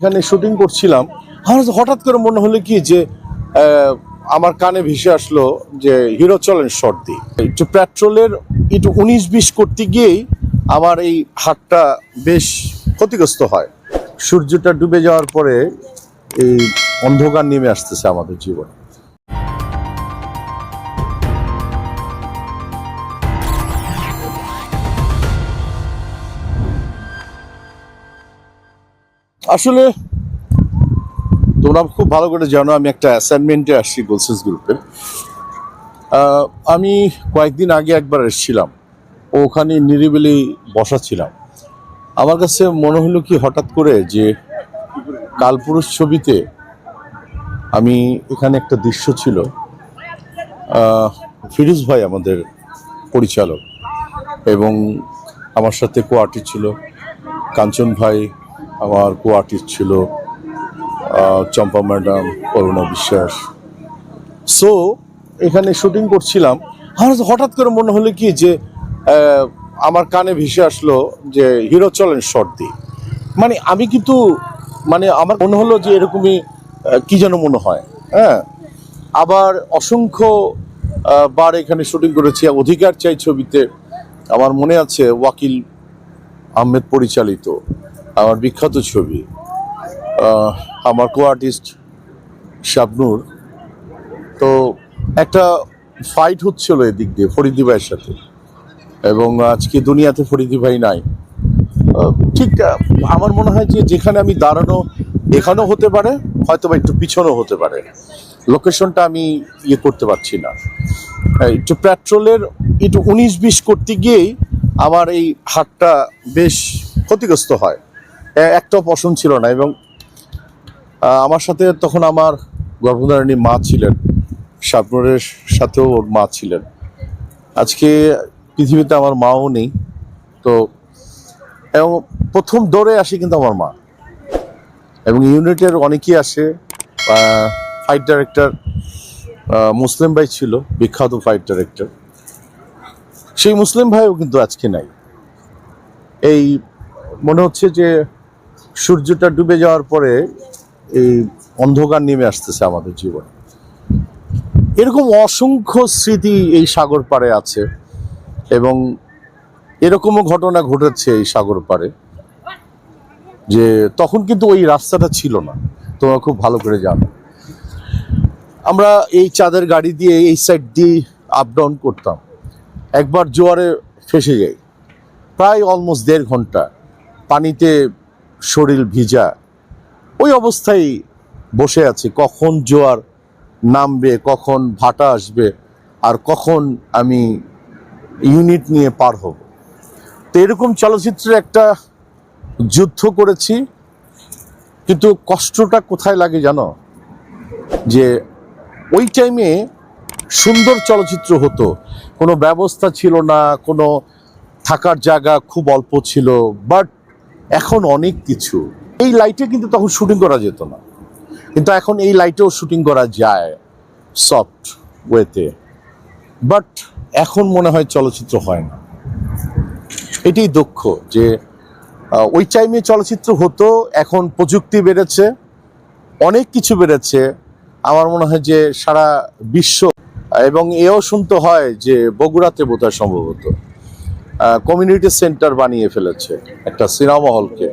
এখানে শুটিং করছিলাম। আমার হঠাৎ করে মনে হলো কি যে আমার কানে ভেসে আসলো যে, হিরো চলেন শর্ট দিই একটু পেট্রোলের একটু উনিশ বিশ করতে গিয়েই আমার এই হাটটা বেশ ক্ষতিগ্রস্ত হয়। সূর্যটা ডুবে যাওয়ার পরে এই অন্ধকার নেমে আসতেছে আমাদের জীবনে। আসলে তোমরা খুব ভালো করে জানো, আমি একটা অ্যাসাইনমেন্টে আসছি গোলসেস গ্রুপের আমি কয়েকদিন আগে একবার এসেছিলাম, ওখানে নিরিবিলি বসা ছিলাম। আমার কাছে মনে হলো কি হঠাৎ করে যে কালপুরুষ ছবিতে আমি এখানে একটা দৃশ্য ছিল। ফিরোজ ভাই আমাদের পরিচালক এবং আমার সাথে কোয়ার্টি ছিল, কাঞ্চন ভাই আমার কো আর্টিস্ট ছিল চম্পা ম্যাডাম করুণা বিশ্বাস। সো এখানে শুটিং করছিলাম। আমার হঠাৎ করে মনে হলো কি যে আমার কানে ভেসে আসলো যে, হিরো, চলেন শর্ট দিই। মানে আমি কিন্তু মানে আমার মনে হলো যে, এরকমই কি যেন মনে হয় হ্যাঁ? আবার অসংখ্য বার এখানে শুটিং করেছি। অধিকার চাই ছবিতে। আমার মনে আছে, ওয়াকিল আহমেদ পরিচালিত। আমার বিখ্যাত ছবি আমার কো আর্টিস্ট শাবনুর। তো একটা ফাইট হচ্ছিল এদিক দিয়ে ফরিদি ভাইয়ের সাথে। এবং আজকে দুনিয়াতে ফরিদি ভাই নাই। ঠিক, আমার মনে হয় যে যেখানে আমি দাঁড়ানো এখানেও হতে পারে হয়তো বা একটু পিছনেও হতে পারে। লোকেশনটা আমি ইয়ে করতে পারছি না। একটু পেট্রোলের একটু উনিশ বিশ করতে গিয়েই আমার এই হাতটা বেশ ক্ষতিগ্রস্ত হয়। একটাও পছন্দ ছিল না এবং আমার সাথে তখন আমার গর্ভধারিণী মা ছিলেন, শাবনুরের সাথেও ওর মা ছিলেন। আজকে পৃথিবীতে আমার মাও নেই, তো, এবং প্রথম দৌড়ে আসে কিন্তু আমার মা। এবং ইউনিটের অনেকেই আসে ফাইট ডাইরেক্টর মুসলিম ভাই ছিল, বিখ্যাত ফাইট ডাইরেক্টর সেই মুসলিম ভাইও কিন্তু আজকে নাই। এই মনে হচ্ছে যে সূর্যটা ডুবে যাওয়ার পরে এই অন্ধকার নেমে আসতেছে আমাদের জীবনে। এরকম অসংখ্য স্মৃতি এই সাগর পাড়ে আছে এবং এরকমও ঘটনা ঘটেছে এই সাগর পাড়ে যে তখন কিন্তু ওই রাস্তাটা ছিল না। তোমরা খুব ভালো করে জানো। আমরা এই চাঁদের গাড়ি দিয়ে এই সাইড দিয়ে আপ ডাউন করতাম। একবার জোয়ারে ফেসে যাই। প্রায় অলমোস্ট দেড় ঘণ্টা। পানিতে শরীর ভিজা, ওই অবস্থায় বসে আছি। কখন জোয়ার নামবে, কখন ভাটা আসবে, আর কখন আমি ইউনিট নিয়ে পার হব। তো এরকম চলচ্চিত্রে একটা যুদ্ধ করেছি, কিন্তু কষ্টটা কোথায় লাগে জানো? যে ওই টাইমে সুন্দর চলচ্চিত্র হতো। কোনো ব্যবস্থা ছিল না, কোনো থাকার জায়গা খুব অল্প ছিল বাট এখন অনেক কিছু। এই লাইটে কিন্তু তখন শুটিং করা যেত না। কিন্তু এখন এই লাইটেও শুটিং করা যায় সফট ওয়েতে বাট এখন মনে হয় চলচ্চিত্র হয় না। এটাই দুঃখ যে ওই টাইমে চলচ্চিত্র হতো, এখন প্রযুক্তি বেড়েছে, অনেক কিছু বেড়েছে। আমার মনে হয় যে সারা বিশ্ব, এবং এও শুনতে হয় যে বগুড়াতে বোধহয় সম্ভবত কমিউনিটি সেন্টার বানিয়ে ফেলেছে একটা সিনেমা হলকে।